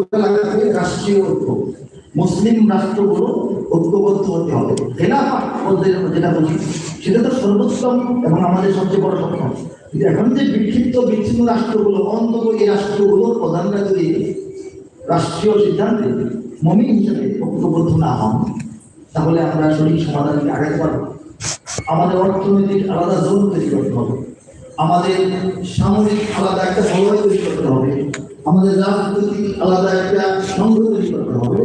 ওটা লাগবে রাষ্ট্রীয় ঐক্য মুসলিম রাষ্ট্রগুলো ঐক্যবদ্ধ হতে হবে। খেলাফা যেটা বলি সেটা তো সর্বোত্তম এবং আমাদের সবচেয়ে বড় স্বপ্ন। এখন যে বিক্ষিপ্ত বিচ্ছিন্ন রাষ্ট্রগুলো অন্তত রাষ্ট্রগুলোর প্রধানরা যদি রাষ্ট্রীয় সিদ্ধান্তে মমিন হিসেবে ঐক্যবদ্ধ না হন, তাহলে আমরা সঠিক সমাধানকে আগাতে পারব আমাদের অর্থনৈতিক আলাদা জোন তৈরি করতে হবে। আমাদের সামরিক আলাদা একটা বলয় তৈরি করতে হবে। আমাদের রাজনৈতিক আলাদা একটা তৈরি করতে হবে।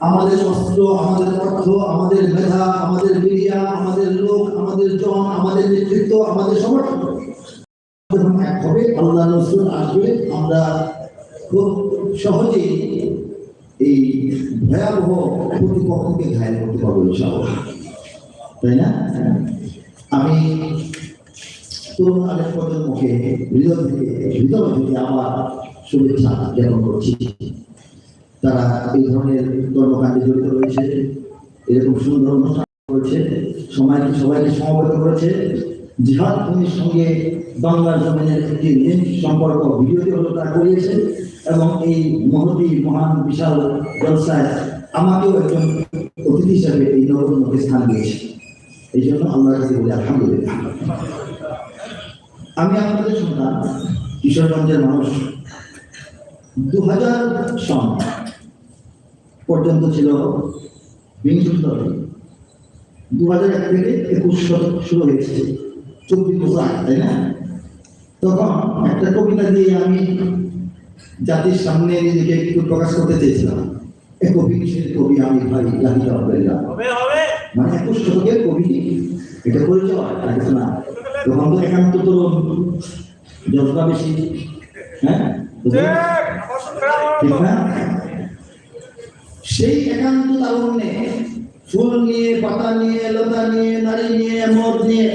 আমাদের অস্ত্র, আমাদের অর্থ আমাদের মেধা, আমাদের মিডিয়া, আমাদের লোক, আমাদের জন, আমাদের নেতৃত্ব, আমাদের সমর্থন। আসবে, আমরা খুব সহজেই এই ভয়াবহ করতে তাই না? আমি তরুণ আলের প্রজন্মকে, হৃদয় থেকে হৃদয় থেকে আমার শুভেচ্ছা জ্ঞাপন করছি তারা এই ধরনের কর্মকাণ্ডে জড়িত রয়েছে এরকম সুন্দর অনুষ্ঠান করেছে সময়কে সবাইকে সমবেত করেছে জিহাদ ভূমির সঙ্গে বাংলার জমিনের একটি সম্পর্ক ভিডিওটি হলো তারা করিয়েছে এবং এই মহতি মহান বিশাল জলসায় আমাকেও একজন অতিথি হিসাবে এই নবরত্নকে স্থান দিয়েছে এই জন্য আল্লাহর কাছে বলি আলহামদুলিল্লাহ আমি আপনাদের সন্তান কিশোরগঞ্জের মানুষ দু হাজার সন পর্যন্ত ছিল বিংশ শতাব্দী। দু হাজার এক থেকে একুশ শতক শুরু হয়েছে। চব্বিশ বছর আগে তাই না? তখন একটা কবিতা দিয়ে আমি জাতির সামনে নিজেকে একটু প্রকাশ করতে চেয়েছিলাম। একবিংশের কবি আমি ভাই জাহিদ আব্দুল্লাহ মানে একুশ শতকের কবি এটা পরিচয় না? তখন তো একান্ত তো জজবা বেশি হ্যাঁ? ঠিক না সেই একান্ত তারুণ্যে ফুল নিয়ে পাতা নিয়ে লতা নিয়ে নারী নিয়ে মদ নিয়ে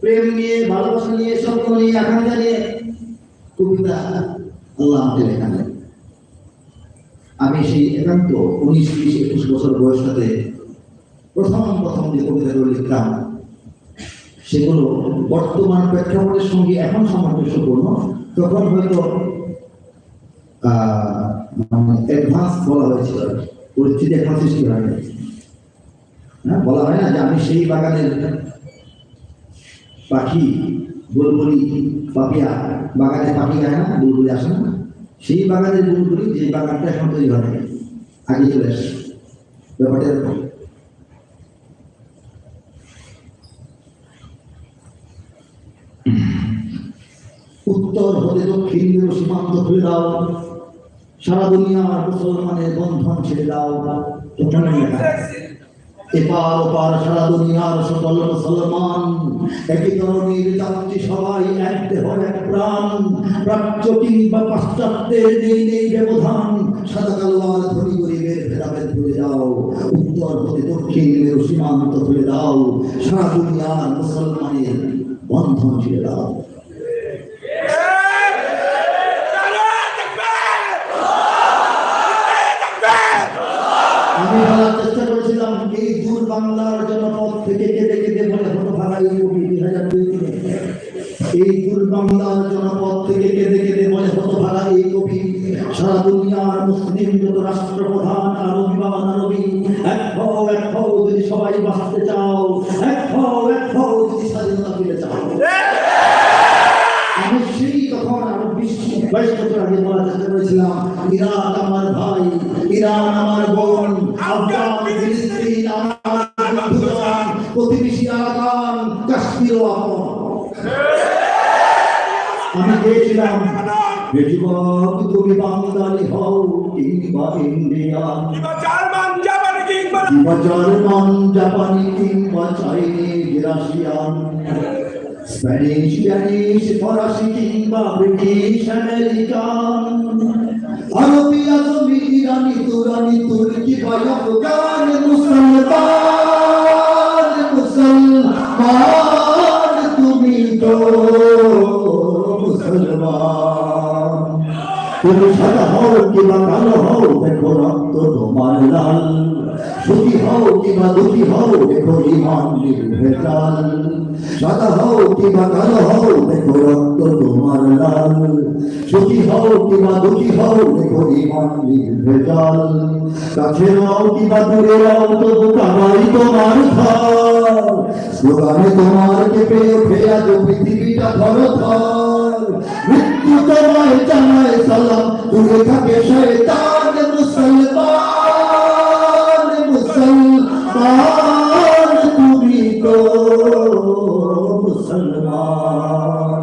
প্রেম নিয়ে ভালোবাসা নিয়ে স্বপ্ন নিয়ে আকাঙ্ক্ষা নিয়ে কবিতা আল্লাহ আমি সেই একান্ত উনিশ বিশ একুশ বছর বয়স বয়সটাতে প্রথম প্রথম যে কবিতাগুলো লিখতাম সেগুলো বর্তমান প্রেক্ষাপটের সঙ্গে এখন সামঞ্জস্যপূর্ণ। তখন হয়তো অ্যাডভান্স বলা হয়েছিল। পরিস্থিতি এখন সৃষ্টি হয়নি। হ্যাঁ বলা হয় না যে আমি সেই বাগানের পাখি, বুলবুলি, পাপিয়া বাগানে পাখি গায় না, বুলবুলি আসে না। সেই বাগানের বুলবুলি, যে বাগানটা এখন তৈরি হয় আগে চলে আসে। ব্যাপারটা এরকম। উত্তর হতে দক্ষিণ, সীমান্ত খুলে দাও। সারা দুনিয়া দুনিয়ার মুসলমানের বন্ধন ছেড়ে দাও। এপার ওপার সারা দুনিয়ার সকল মুসলমান, একই ধরনের যাত্রী সবাই এক দেহ এক প্রাণ। প্রাচ্য কিংবা পাশ্চাত্যের নেই নেই ব্যবধান। সাদা কালো ধনী গরিবের ভেদাভেদ ভুলে যাও। উত্তর হতে সীমান্ত দাও। সারা দুনিয়ার মুসলমানের বন্ধন ছেড়ে দাও আমি বলার চেষ্টা করেছিলাম এই দূর বাংলার জনপদ থেকে কেঁদে কেঁদে বলে হতো ভাড়াই কবি দুই হাজার দুই তিনে। এই দূর বাংলার জনপদ থেকে কেঁদে কেঁদে বলে হতো ভাড়া এই কবি। সারা দুনিয়ার মুসলিম যত রাষ্ট্রপ্রধান আর অভিমান আরবি, এক এক যদি সবাই বাঁচতে চাও বেশিরভাগ তুমি বাঙালি হও কিংবা ইন্ডিয়ান। কিংবা জার্মান জাপানি কিংবা কিংবা জার্মান জাপানি কিংবা চাইনিজ রাশিয়ান। স্প্যানিশ স্প্যানিশ ফরাসি কিংবা ব্রিটিশ আমেরিকান। আরবি আজমি ইরানি তুরানি তুর্কি বা আফগান মুসলমান মুসলমান তুমি তো তুমি সাদা হও কিংবা কালো হও, দেখো রক্ত তোমার লাল। সুখী হও কিংবা দুঃখী হও, দেখো ইমান নির্ভেজাল। সাদা হও কিংবা কালো হও, দেখো রক্ত তোমার লাল। সুখী হও কিংবা দুঃখী হও, দেখো ইমান ভেজাল কাছে হও কিংবা দূরে হও তবু কামাই তোমার ঘর। স্লোগানে তোমার কেঁপে ওঠে আজ পৃথিবীটা ধর ধর। মৃত্যু তোমায় জানায় সালাম। দূরে থাকে শয়তান, মুসলমান মুসলমান, তুমি তো মুসলমান।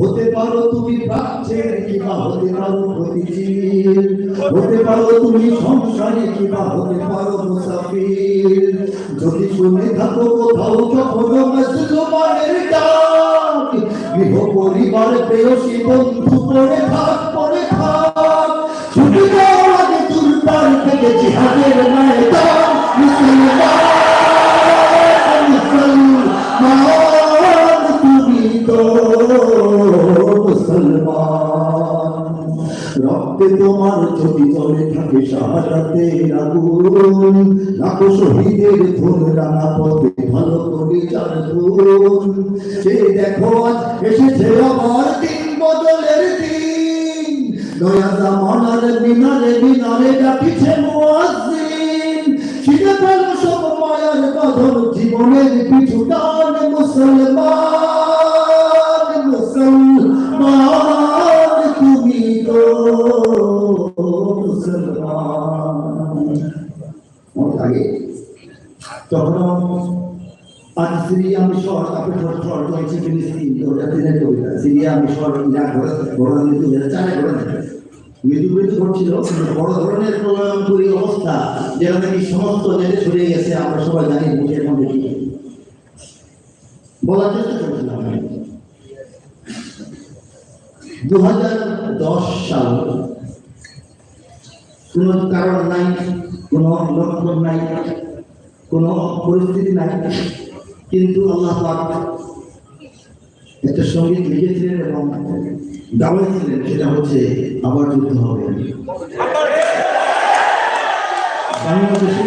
হতে পারো তুমি প্রাচ্যের কিংবা, হতে পারো প্রতিচির হতে পারো তুমি সংসারে কিংবা, হতে পারো মুসাফির। থাক পড়ে থাক ছুটি যাওয়ার আগে দুর্বার থেকে জিহাদের ময়দান, মুসলমান মুসলমান তুমি তো মুসলমান রক্তে তোমার ছবি চলে থাকে শাহাদাতে আগুন লাখো শহীদের ধুন রাঙা পথে ভালো করে চার সে দেখো আজ এসেছে আমার দিন নয়া জামানার মিনারে মিনারে ডাকিছে মুয়াজ্জিন। শিখে ফেল সব মায়ার বাঁধন জীবনের পিছু টান মুসলমান। সিরিয়া মিশর ছোট ছোট চলছে ফিলিস্তিন ওটা দিনের সিরিয়া মিশর ইরাক মৃত্যু দু হাজার চারে ঘটনা মৃত্যু মৃত্যু ঘটছিল বড় ধরনের প্রলয়ঙ্করী অবস্থা যেটা নাকি সমস্ত দেশে ছড়িয়ে গেছে, আমরা সবাই জানি বুঝে মধ্যে কি বলার চেষ্টা করছিলাম দু হাজার দশ সাল, কোনো কারণ নাই, কোনো লক্ষণ নাই, কোনো পরিস্থিতি নাই। কিন্তু আল্লাহ একটা সংগীত লিখেছিলেন এবং গাওয়াইছিলেন, সেটা হচ্ছে, আবার যুদ্ধ হবে। বাংলাদেশে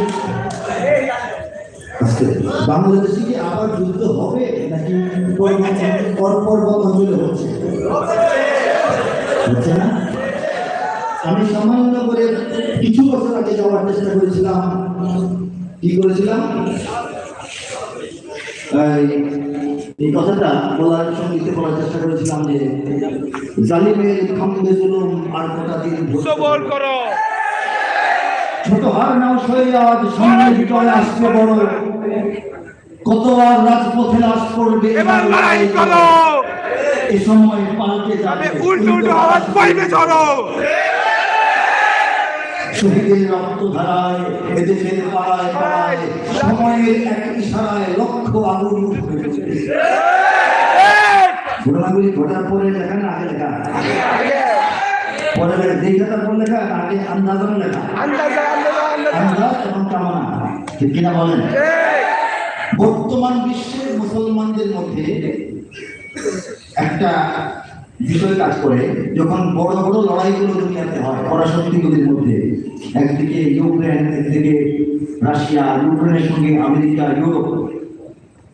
বাংলাদেশে কি আবার যুদ্ধ হবে নাকি পরপর অঞ্চলে হচ্ছে? হচ্ছে না? আমি সামান্য করে কিছু বছর আগে যাওয়ার চেষ্টা করেছিলাম। কি করেছিলাম? এই- কথাটা বলার সঙ্গীতে বলার চেষ্টা করেছিলাম যে জালিমের খামবে জুলুম আর কটা দিন সবল করো। ছোট হার নাও সয়ে আজ সামনে বিজয় আসছে বড়। কত আর রাজপথে লাশ পড়বে এবার লড়াই করো। এ সময় পাল্টে যাবে। উল্টো উল্টো আওয়াজ পাইবে চলো। শহীদের রক্ত ধারায় এদেশের পাড়ায় পাড়ায়, সময়ের এক ইশারায় লক্ষ আগুন পরে লেখা না, আগে লেখা? পরে লেখা। লেখা? আগে লেখা। আন্দাজ এবং কামনা। ঠিক কিনা বলেন? বর্তমান বিশ্বের মুসলমানদের মধ্যে একটা বিষয় কাজ করে, যখন বড় বড় লড়াইগুলো দুনিয়াতে হয়, পরাশক্তিগুলির মধ্যে, একদিকে ইউক্রেন, একদিকে রাশিয়া, ইউক্রেনের সঙ্গে আমেরিকা, ইউরোপ,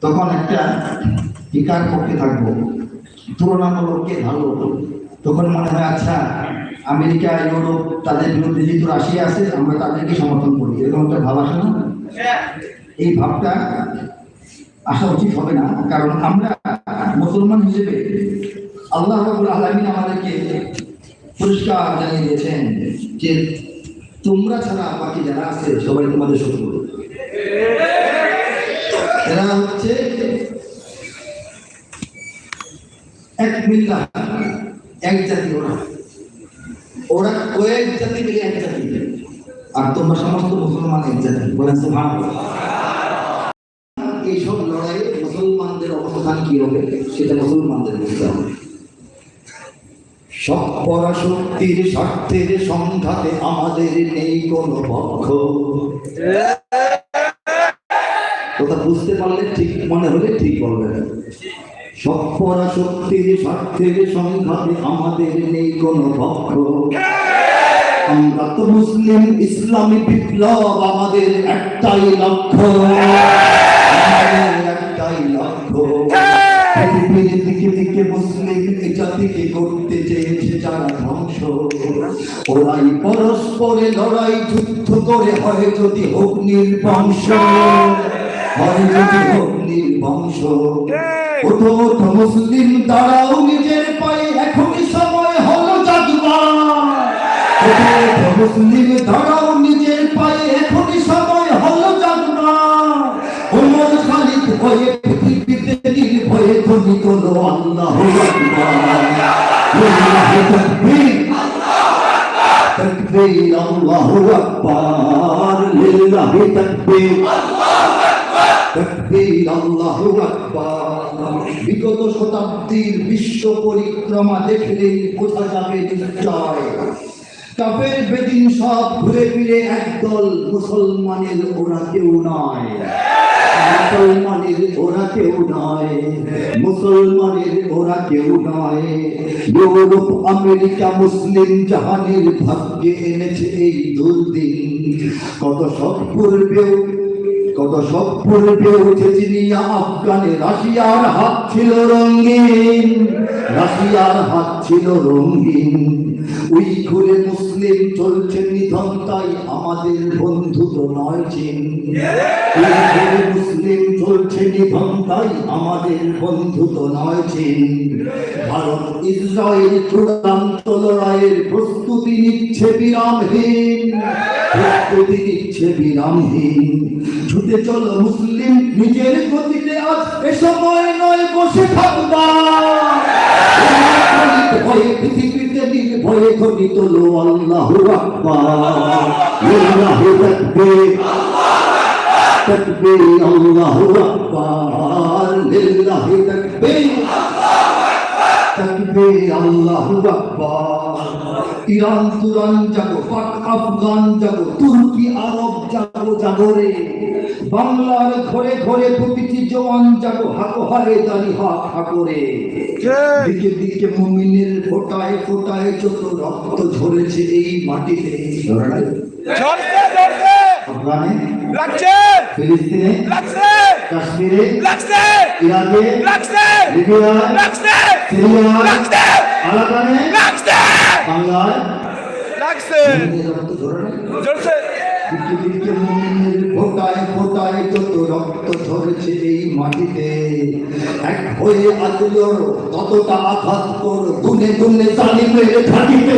তখন একটা টিকার পক্ষে থাকব তুলনামূলক কে ভালো তখন মনে হয় আচ্ছা আমেরিকা, ইউরোপ, তাদের বিরুদ্ধে যেহেতু রাশিয়া আছে, আমরা তাদেরকে সমর্থন করি। এরকম একটা ভাব আসে না? এই ভাবটা আসা উচিত হবে না, কারণ আমরা মুসলমান হিসেবে আল্লাহ রাব্বুল আলামিন আমাদেরকে পরিষ্কার জানিয়ে দিয়েছেন যে তোমরা ছাড়া বাকি যারা আছে, সবাই তোমাদের শত্রু। এরা হচ্ছে এক মিল্লা এক জাতি ওরা। ওরা কয়েক জাতি মিলে এক জাতি। আর তোমরা সমস্ত মুসলমান এক জাতি। বলেন সুবহানাল্লাহ। এইসব লড়াইয়ে মুসলমানদের অবস্থান কি হবে, সেটা মুসলমানদের বুঝতে হবে। সব পরাশক্তির স্বার্থের সংঘাতে আমাদের নেই কোনো পক্ষ। কথা বুঝতে পারলে ঠিক মনে হলে ঠিক বলবেন সব পরাশক্তির স্বার্থের সংঘাতে আমাদের নেই কোনো পক্ষ। আমরা তো মুসলিম ইসলামী বিপ্লব আমাদের একটাই লক্ষ্য। একটাই লক্ষ্য। হ্যাঁ। দিকে দিকে মুসলিম এটা দিকে করতে যারা ধ্বংস। ওরাই পরস্পরে লড়াই, যুদ্ধ করে, হয় যদি হোক নির্বংশ। হয় যদি হোক নির্বংশ। ওঠো ওঠো মুসলিম দাঁড়াও নিজের পায়ে, এখনই সময় হলো জাগবার। ওঠো ওঠো মুসলিম দাঁড়াও লিল্লাহি তাকবীর। তাকবীর, আল্লাহু আকবার। লিল্লাহি আল্লাহু বিগত শতাব্দীর বিশ্ব পরিক্রমা দেখলেই বোঝা যাবে নিশ্চয় কাফের, বেদিন সব ঘুরে ফিরে একদল মুসলমানের ওরা কেউ নয়। মুসলমানের ওরা কেউ নয়। মুসলমানের ওরা কেউ নয়। ইউরোপ, আমেরিকা, মুসলিম জাহানের ভাগ্যে এনেছে এই দুর্দিন। কত সব পূর্বেও কত সব পূর্বে উঠেছি নিয়া আফগানে। রাশিয়ার হাত ছিল রঙিন, রাশিয়ার হাত ছিল রঙিন। ওই মুসলিম চলছে নিধন তাই আমাদের বন্ধু তো নয় চীন মুসলিম চলছে নিধন তাই আমাদের বন্ধু তো নয় চীন ভারত ইসরায়েল চূড়ান্ত লড়াইয়ের প্রস্তুতি নিচ্ছে বিরামহীন। প্রস্তুতি নিচ্ছে বিরামহীন। ছুটে চলো মুসলিম, নিজের গতিতে আজ এ সময় নয়, বসে থাকবা। ভয়ে পৃথিবীতে দিন ভয়ে ঘটি তোলো আল্লাহ আকবার। লিল্লাহি তাকবীর। তাকবীর আল্লাহু আকবার। লিল্লাহি তাকবীর। তাকবীর আল্লাহু ইরান তুরান পাক আফগান জাগো তুর্কি আরব জাগো জাগরে বাংলার ঘরে ঘরে প্রতিটি জওয়ান জাগো হাকো হারে দাড়ি হাক হাকরে দিকে দিকে মুমিনের ফোটায় ফোটায় যত রক্ত ঝরেছে এই মাটিতে আফগানে ফিলিস্তিনে লাগছে। কাশ্মীরে লাগছে ইরাকে লাগছে লিবিয়ায় লাগছে সিরিয়ায় লাগছে লাগছে বাংলায়। লাগছে মুমিনের যত রক্ত ঝরেছে এই মাটিতে এক হয়ে ততটা আঘাত কর দুনে দুনে জালিমের ঘাটিতে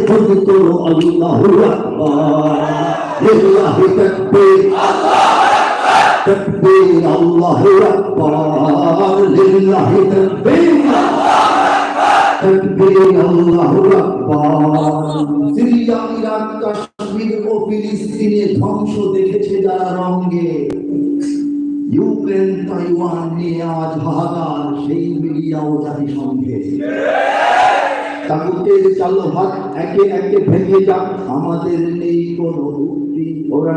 ধ্বনি করো আল্লাহ লিল্লাহি তাকবীর তাকবীর আল্লাহ আকবার লিল্লাহি তাকবীর ধ্বংস দেখেছে যারা রঙ্গে ইউক্রেন তাইওয়ান নিয়ে আজ হাহাকার সেই মিডিয়া ও জাতিসংঘে তাগুতের একে একে ভেঙে আমাদের নেই কোনো উক্তি। ওরা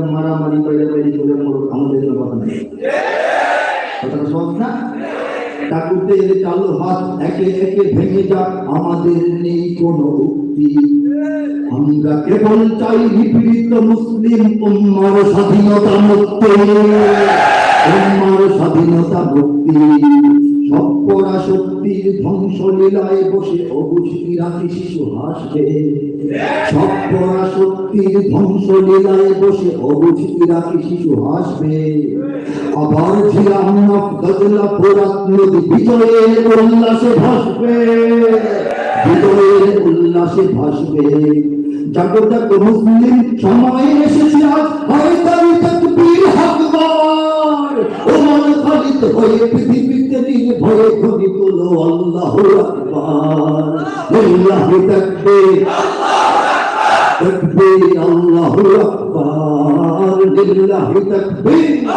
মারামারি করে মরুক, আমাদের কথা নেই। না? তাগুতের একে একে ভেঙে আমাদের নেই কোনো উক্তি। আমরা কেবল চাই মুসলিম উম্মার স্বাধীনতা মুক্তি। উম্মার স্বাধীনতা মুক্তি। সব পরাশক্তির ধ্বংস লীলায় বসে অবুঝ ইরাকি শিশু হাসবে। সব পরাশক্তির ধ্বংস লীলায় বসে অবুঝ ইরাকি শিশু হাসবে। আবার ঝিলাম গজলা ফোরাত নদী বিজয়ের উল্লাসে ভাসবে। বিজয়ের উল্লাসে ভাসবে। জাগো জাগো, মুসলিম সময় এসেছে আজ। হয়তারি তকবীর হাকবার ওমর খালিদ হয়ে পৃথিবীতে দিন ভয়ে ঘুরি তোলো আল্লাহু আকবার। লিল্লাহি তাকবীর। তাকবীর, আল্লাহু আকবার। লিল্লাহি তাকবীর।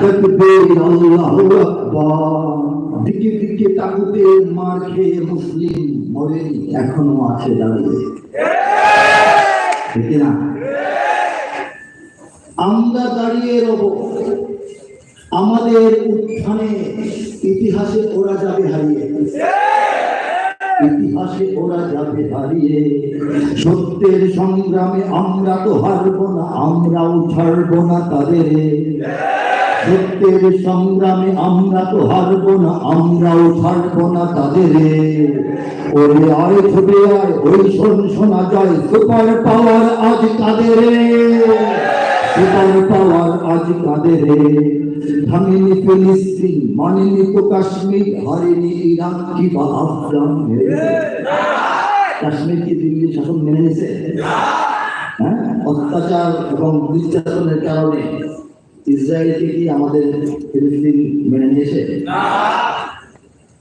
তাকবীর, আল্লাহু আকবার। দিকে দিকে তাগুতে মার খেয়ে মুসলিম মরেনি এখনও আছে দাঁড়িয়ে। ঠিক না আমরা দাঁড়িয়ে রব। আমাদের উত্থানে ইতিহাসে ওরা যাবে হারিয়ে। ইতিহাসে ওরা যাবে হারিয়ে। সত্যের সংগ্রামে আমরা তো হারবো না, আমরাও ছাড়বো না তাদের। সত্যের সংগ্রামে আমরা তো হারবো না, আমরাও ছাড়বো না তাদের। ওরে আয় ছুটে আয়, ওই শোন শোনা যায়, সুপার পাওয়ার আজ কাদের সুপার পাওয়ার আজ কাদের থামেনি ফিলিস্তিন, মানেনি তো কাশ্মীর, হারেনি ইরান, কি বা আফগান কাশ্মীর কি দিল্লি শাসন মেনে নিছে? হ্যাঁ? অত্যাচার এবং নির্যাতনের কারণে ইসরায়েলকে কি আমাদের ফিলিস্তিন মেনে নিয়েছে?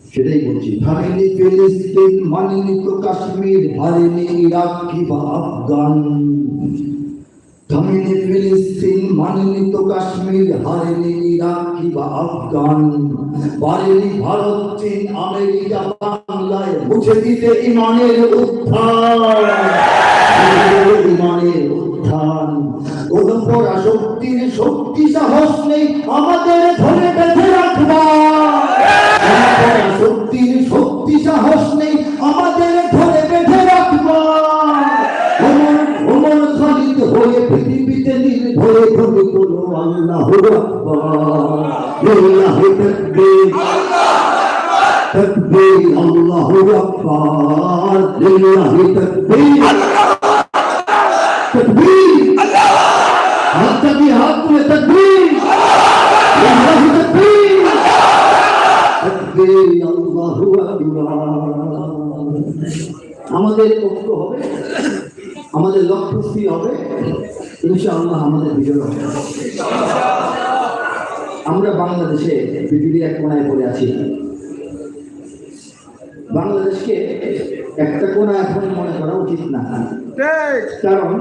সেটাই বলছি। হারেনি ফিলিস্তিন, মানেনি তো কাশ্মীর, হারেনি ইরাক, কি বা আফগান। থামেনি ফিলিস্তিন মানেনি তো কাশ্মীর, হারেনি ইরাক কি বা আফগান। পারেনি ভারত, চীন, আমেরিকা, বাংলায় মুছে দিতে ইমানের উত্থান। ইমানের উত্থান। কোদম্বরা শক্তির শক্তি সাহস নেই আমাদের ধরে বেঁধে রাখবা শক্তির শক্তি সাহস নেই আমাদের تكبير الله أكبر لله تكبير تكبير হাতটা দিয়ে হাত তুলে তকবীর আল্লাহু তাকবীর তাকবীর আল্লাহু আকবার আমাদের ঐক্য হবে আমাদের লক্ষ্য স্থির হবে ইনশাআল্লাহ আমাদের বিজয় হবে আমরা বাংলাদেশে পৃথিবীর এক কোনায় পড়ে আছি বাংলাদেশকে একটা কোনা এখন মনে করা উচিত না। কারণ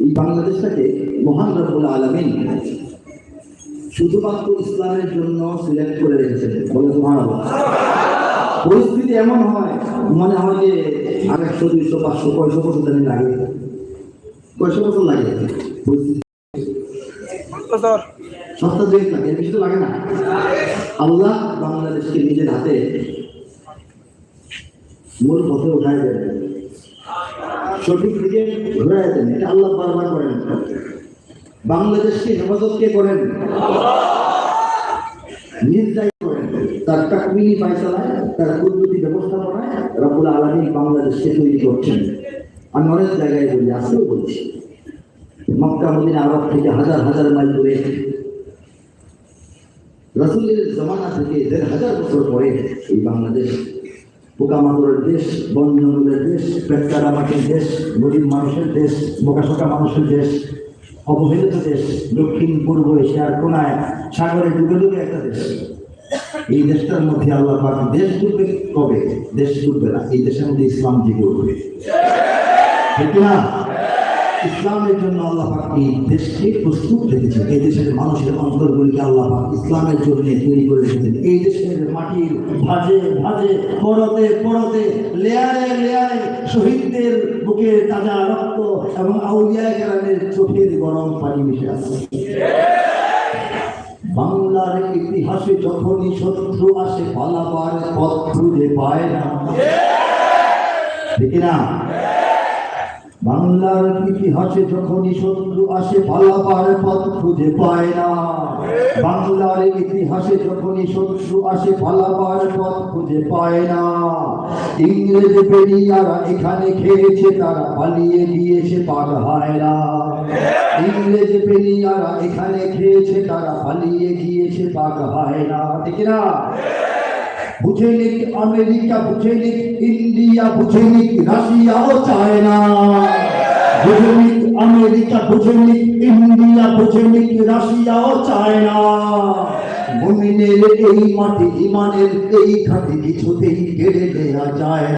এই বাংলাদেশটাকে মহান রব্বুল আলমিন শুধুমাত্র ইসলামের জন্য সিলেক্ট করে রেখেছে বলে পরিস্থিতি এমন হয় মনে হয় যে আর একশো দুইশো পাঁচশো কয়শো বছর জানি লাগে। কয়শো বছর লাগে। পরিস্থিতি স্যার। সপ্তাহ দুয়েক লাগে বেশি তো লাগে না। আল্লাহ বাংলাদেশকে নিজের হাতে মূল পথে উঠায় দেবেন সঠিক দিকে ঘুরাই দেন। এটা আল্লাহ বারবার করেন। বাংলাদেশকে হেফাজত কে করেন? তার তাকমিনি ফায়সালায়, তার পদ্ধতি ব্যবস্থাপনায় রব্বুল আলমী বাংলাদেশকে তৈরি করছেন। আমি অনেক জায়গায় বলি আজকেও বলছি মক্কা, মদিনা, আরব থেকে হাজার হাজার মাইল দূরে। রাসুলের জমানা থেকে দেড় হাজার বছর পরে এই বাংলাদেশ পোকামাকড়ের দেশ বন জঙ্গলের দেশ পেটকারা মাটির দেশ, গরিব মানুষের দেশ বোকাশোকা মানুষের দেশ, অবহেলিত দেশ, দক্ষিণ, পূর্ব এশিয়ার কোনায়, সাগরে ডুবে ডুবে একটা দেশ। এই দেশটার মধ্যে আল্লাহ পাক দেশ ডুববে কবে? দেশ ডুববে না। এই দেশের মধ্যে ইসলাম জেগে উঠবে। ঠিক না ইসলামের জন্য আল্লাহ দেশকে প্রস্তুত রেখেছেন। এই দেশের মানুষের অন্তরগুলিকে আল্লাহ পাক ইসলামের জন্য তৈরি করে রেখেছেন। এই দেশের মাটির ভাজে ভাজে, পরতে পরতে, লেয়ারে লেয়ারে শহীদদের বুকে তাজা রক্ত এবং আউলিয়া গ্রামের চোখের গরম পানি মিশে আছে। বাংলার ইতিহাসে যখনই শত্রু আসে, পালাবার পথ খুঁজে পায় না। ঠিক না? বাংলার ইতিহাসে যখনই শত্রু আসে, পালাবার পথ খুঁজে পায় না। বাংলার ইতিহাসে যখনই শত্রু আসে, পালাবার পথ খুঁজে পায় না। ইংরেজ পেরিয়ারা এখানে খেয়েছে তারা পালিয়ে গিয়েছে পাক হায়রা ইংরেজ পেরিয়ারা এখানে খেয়েছে তারা পালিয়ে গিয়েছে পাক হায়রা ঠিক না বুঝে আমেরিকা, বুঝে ইন্ডিয়া, বুঝে রাশিয়াও চায় না বুঝে আমেরিকা, বুঝে ইন্ডিয়া, বুঝে রাশিয়াও চায় না মুমিনের এই মাটি, ইমানের এই খাতে কিছুতেই কেড়ে নেওয়া যায়।